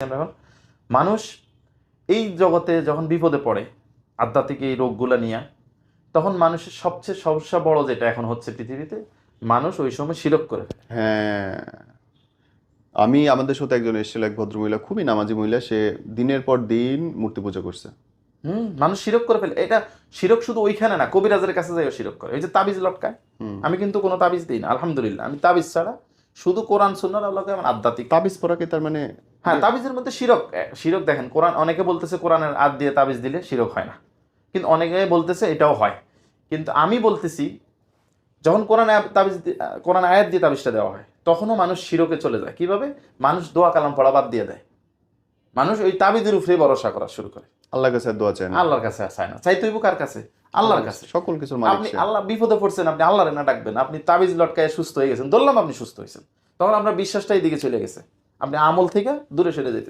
এখন মানুষ এই জগতে যখন বিপদে পড়ে আধ্যাত্মিক এই রোগগুলো নিয়ে তখন মানুষের সবচেয়ে সমস্যা বড় যেটা এখন হচ্ছে পৃথিবীতে মানুষ ওই সময় শিরক করে হ্যাঁ আমি আমাদের সাথে একজন এসেছিল এক ভদ্রমহিলা খুবই নামাজি মহিলা সে দিনের পর দিন মূর্তি পূজা করছে। হুম মানুষ শিরক করে ফেলে। এটা শিরক শুধু ওইখানে না কবিরাজের কাছে যাইও শিরক করে। ওই যে তাবিজ লটকায়। আমি কিন্তু কোনো তাবিজ দিই না আলহামদুলিল্লাহ। আমি তাবিজ ছাড়া শুধু কোরআন সুন্নার আল্লাহকে আমার আধ্যাত্মিক তাবিজ পরাকে তার মানে হ্যাঁ তাবিজের মধ্যে শিরক শিরক দেখেন কোরআন অনেকে বলতেছে কোরআনের আদ দিয়ে তাবিজ দিলে শিরক হয় না। কিন্তু অনেকে বলতেছে এটাও হয়। কিন্তু আমি বলতেছি যখন কোরআন তাবিজ কোরআন আয়াত দিয়ে তাবিজটা দেওয়া হয় তখনও মানুষ শিরকে চলে যায়। কীভাবে? মানুষ দোয়া কালাম পড়া বাদ দিয়ে দেয়। মানুষ ওই তাবিজের উপরে ভরসা করা শুরু করে। আল্লাহর কাছে দোয়া চায় না। আল্লাহর কাছে চায় না। চাই তুইব কার কাছে? আল্লাহর কাছে। সকল কিছু আপনি আল্লাহ বিপদে পড়ছেন আপনি আল্লাহরে না ডাকবেন আপনি তাবিজ লটকায় সুস্থ হয়ে গেছেন ধরলাম আপনি সুস্থ হয়েছেন। তখন আপনার বিশ্বাসটা এই দিকে চলে গেছে। আপনি আমল থেকে দূরে সরে যেতে